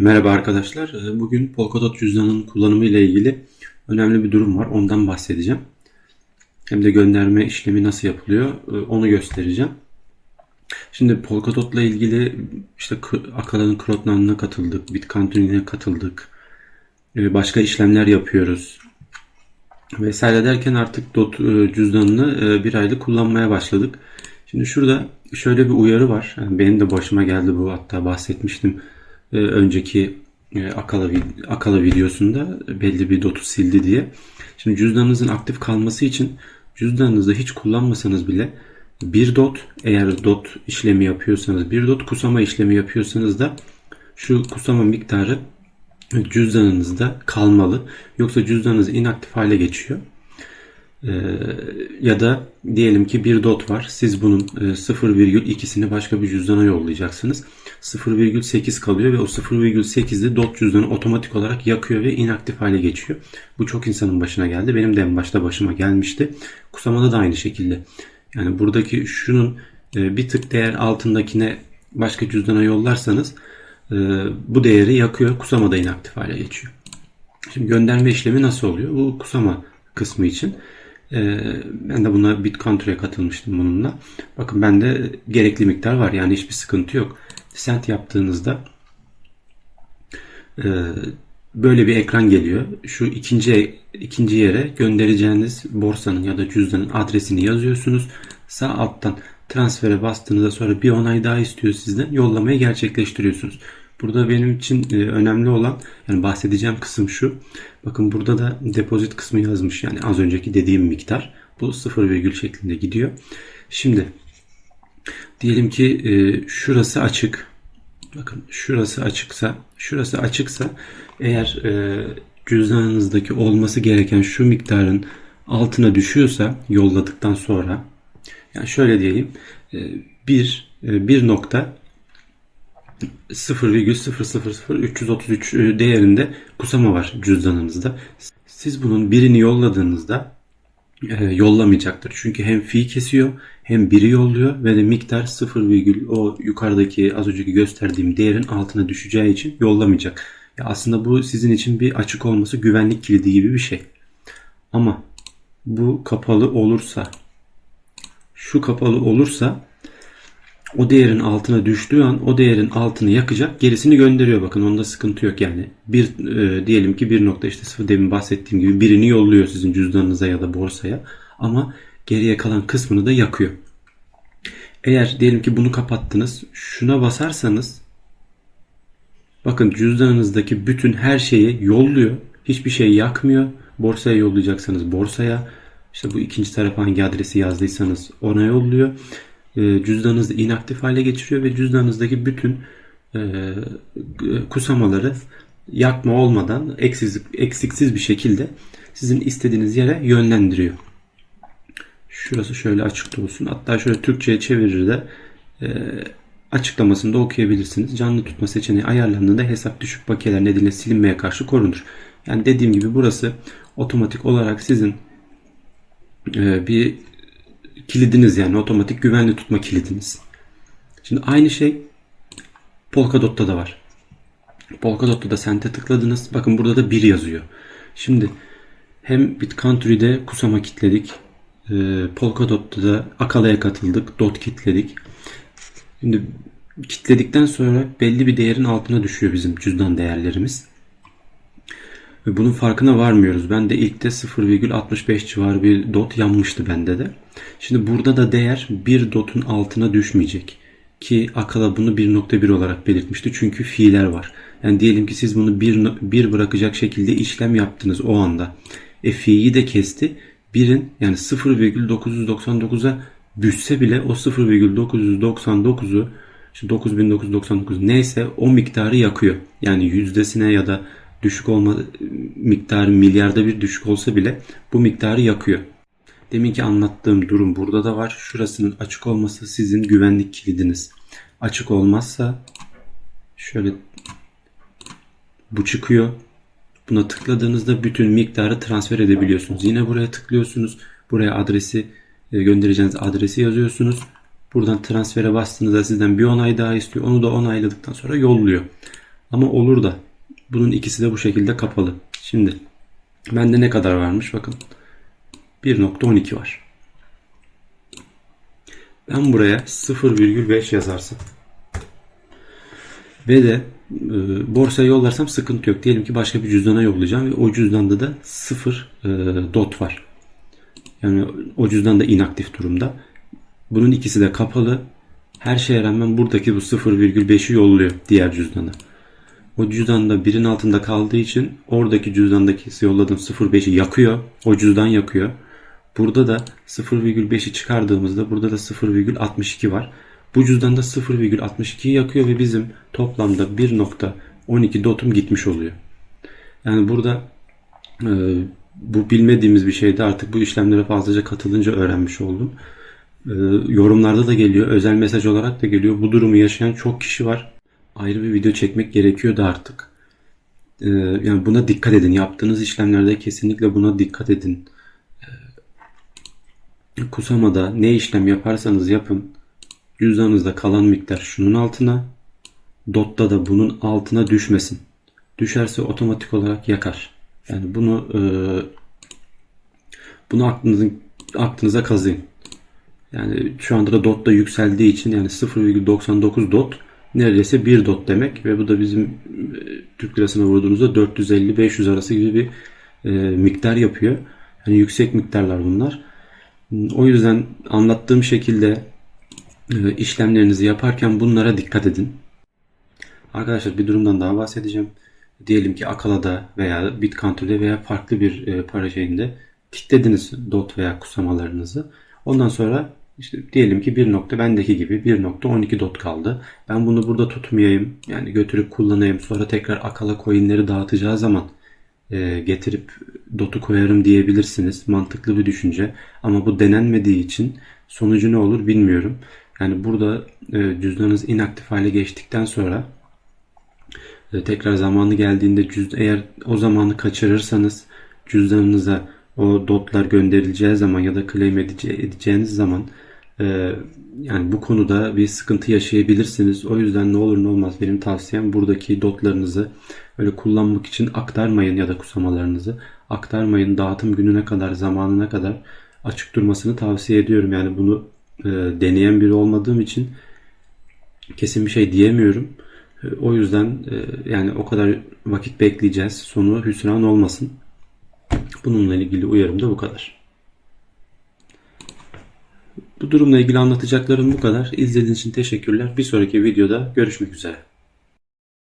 Merhaba arkadaşlar. Ee, Bugün Polkadot cüzdanının kullanımı ile ilgili önemli bir durum var. Ondan bahsedeceğim. Hem de gönderme işlemi nasıl yapılıyor e, onu göstereceğim. Şimdi Polkadot ile ilgili işte Akala'nın Krotnan'ına katıldık, Bitcoin'e katıldık. E, başka işlemler yapıyoruz. Vesaire derken artık DOT e, cüzdanını bir aylık kullanmaya başladık. Şimdi şurada şöyle bir uyarı var. Yani benim de başıma geldi bu hatta bahsetmiştim önceki e, Akala, Akala videosunda belli bir dotu sildi diye. Şimdi cüzdanınızın aktif kalması için cüzdanınızı hiç kullanmasanız bile bir dot eğer dot işlemi yapıyorsanız bir dot kusama işlemi yapıyorsanız da şu kusama miktarı cüzdanınızda kalmalı. Yoksa cüzdanınız inaktif hale geçiyor. Ee, ya da diyelim ki bir dot var. Siz bunun 0,2'sini e, başka bir cüzdana yollayacaksınız. 0,8 kalıyor ve o 0,8'i dot cüzdanı otomatik olarak yakıyor ve inaktif hale geçiyor. Bu çok insanın başına geldi. Benim de en başta başıma gelmişti. Kusamada da aynı şekilde. Yani buradaki şunun e, bir tık değer altındakine başka cüzdana yollarsanız e, bu değeri yakıyor. Kusama da inaktif hale geçiyor. Şimdi gönderme işlemi nasıl oluyor? Bu kusama kısmı için. Ee, ben de buna BitCountry'e katılmıştım bununla. Bakın bende gerekli miktar var. Yani hiçbir sıkıntı yok. Sent yaptığınızda e, böyle bir ekran geliyor. Şu ikinci ikinci yere göndereceğiniz borsanın ya da cüzdanın adresini yazıyorsunuz. Sağ alttan transfere bastığınızda sonra bir onay daha istiyor sizden. Yollamayı gerçekleştiriyorsunuz. Burada benim için e, önemli olan yani bahsedeceğim kısım şu. Bakın burada da depozit kısmı yazmış. Yani az önceki dediğim miktar. Bu sıfır virgül şeklinde gidiyor. Şimdi diyelim ki e, şurası açık. Bakın şurası açıksa, şurası açıksa eğer e, cüzdanınızdaki olması gereken şu miktarın altına düşüyorsa yolladıktan sonra yani şöyle diyelim bir bir nokta 0,000333 e, değerinde kusama var cüzdanınızda. Siz bunun birini yolladığınızda e, yollamayacaktır. Çünkü hem fi kesiyor hem biri yolluyor ve de miktar 0, o yukarıdaki az önceki gösterdiğim değerin altına düşeceği için yollamayacak. Ya aslında bu sizin için bir açık olması güvenlik kilidi gibi bir şey. Ama bu kapalı olursa şu kapalı olursa o değerin altına düştüğü an o değerin altını yakacak gerisini gönderiyor. Bakın onda sıkıntı yok yani. Bir e, diyelim ki bir nokta işte sıfır demin bahsettiğim gibi birini yolluyor sizin cüzdanınıza ya da borsaya. Ama geriye kalan kısmını da yakıyor. Eğer diyelim ki bunu kapattınız şuna basarsanız bakın cüzdanınızdaki bütün her şeyi yolluyor. Hiçbir şey yakmıyor. Borsaya yollayacaksanız borsaya. İşte bu ikinci taraf hangi adresi yazdıysanız ona yolluyor cüzdanınızı inaktif hale geçiriyor ve cüzdanınızdaki bütün e, kusamaları yakma olmadan eksiksiz, eksiksiz bir şekilde sizin istediğiniz yere yönlendiriyor. Şurası şöyle açıkta olsun. Hatta şöyle Türkçe'ye çevirir de e, açıklamasını da okuyabilirsiniz. Canlı tutma seçeneği ayarlandığında hesap düşük bakiyeler nedeniyle silinmeye karşı korunur. Yani dediğim gibi burası otomatik olarak sizin e, bir kilidiniz yani otomatik güvenli tutma kilidiniz. Şimdi aynı şey Polkadot'ta da var. Polkadot'ta da sente tıkladınız. Bakın burada da 1 yazıyor. Şimdi hem BitCountry'de Kusama kitledik. E, Polkadot'ta da Akala'ya katıldık. Dot kitledik. Şimdi kitledikten sonra belli bir değerin altına düşüyor bizim cüzdan değerlerimiz. Ve bunun farkına varmıyoruz. Ben de ilk de 0,65 civarı bir dot yanmıştı bende de. Şimdi burada da değer bir dotun altına düşmeyecek. Ki Akala bunu 1.1 olarak belirtmişti. Çünkü fiiller var. Yani diyelim ki siz bunu 1, 1 bırakacak şekilde işlem yaptınız o anda. E fi'yi de kesti. 1'in yani 0,999'a düşse bile o 0,999'u işte 9999 neyse o miktarı yakıyor. Yani yüzdesine ya da düşük olma miktarı milyarda bir düşük olsa bile bu miktarı yakıyor. Deminki anlattığım durum burada da var. Şurasının açık olması sizin güvenlik kilidiniz. Açık olmazsa şöyle bu çıkıyor. Buna tıkladığınızda bütün miktarı transfer edebiliyorsunuz. Yine buraya tıklıyorsunuz. Buraya adresi e, göndereceğiniz adresi yazıyorsunuz. Buradan transfere bastığınızda sizden bir onay daha istiyor. Onu da onayladıktan sonra yolluyor. Ama olur da bunun ikisi de bu şekilde kapalı. Şimdi bende ne kadar varmış bakın. 1.12 var. Ben buraya 0,5 yazarsam ve de e, borsaya yollarsam sıkıntı yok. Diyelim ki başka bir cüzdana yollayacağım ve o cüzdanda da 0 e, dot var. Yani o cüzdan da inaktif durumda. Bunun ikisi de kapalı. Her şeye rağmen buradaki bu 0,5'i yolluyor diğer cüzdana. O cüzdan da birin altında kaldığı için oradaki cüzdandaki yolladığım 0,5'i yakıyor. O cüzdan yakıyor. Burada da 0,5'i çıkardığımızda burada da 0,62 var. Bu cüzdan da 0,62'yi yakıyor ve bizim toplamda 1.12 dotum gitmiş oluyor. Yani burada e, bu bilmediğimiz bir şeydi artık bu işlemlere fazlaca katılınca öğrenmiş oldum. E, yorumlarda da geliyor, özel mesaj olarak da geliyor. Bu durumu yaşayan çok kişi var. Ayrı bir video çekmek gerekiyordu artık. E, yani buna dikkat edin. Yaptığınız işlemlerde kesinlikle buna dikkat edin. E, Kusamada ne işlem yaparsanız yapın cüzdanınızda kalan miktar şunun altına dotta da bunun altına düşmesin. Düşerse otomatik olarak yakar. Yani bunu e, bunu aklınızın aklınıza kazıyın. Yani şu anda da dot da yükseldiği için yani 0,99 dot neredeyse 1 dot demek ve bu da bizim e, Türk lirasına vurduğunuzda 450-500 arası gibi bir e, miktar yapıyor. Yani yüksek miktarlar bunlar. O yüzden anlattığım şekilde e, işlemlerinizi yaparken bunlara dikkat edin. Arkadaşlar bir durumdan daha bahsedeceğim. Diyelim ki Akala'da veya BitCountry'de veya farklı bir e, para şeyinde tiklediniz dot veya kusamalarınızı. Ondan sonra işte diyelim ki bir nokta bendeki gibi 1.12 dot kaldı. Ben bunu burada tutmayayım. Yani götürüp kullanayım. Sonra tekrar Akala coinleri dağıtacağı zaman e, getirip dotu koyarım diyebilirsiniz. Mantıklı bir düşünce. Ama bu denenmediği için sonucu ne olur bilmiyorum. Yani burada e, cüzdanınız inaktif hale geçtikten sonra e, tekrar zamanı geldiğinde cüz eğer o zamanı kaçırırsanız cüzdanınıza o dotlar gönderileceği zaman ya da claim edece- edeceğiniz zaman e, yani bu konuda bir sıkıntı yaşayabilirsiniz. O yüzden ne olur ne olmaz benim tavsiyem buradaki dotlarınızı öyle kullanmak için aktarmayın ya da kusamalarınızı aktarmayın. Dağıtım gününe kadar zamanına kadar açık durmasını tavsiye ediyorum. Yani bunu e, deneyen biri olmadığım için kesin bir şey diyemiyorum. E, O yüzden e, yani o kadar vakit bekleyeceğiz. Sonu hüsran olmasın. Bununla ilgili uyarım da bu kadar. Bu durumla ilgili anlatacaklarım bu kadar. İzlediğiniz için teşekkürler. Bir sonraki videoda görüşmek üzere.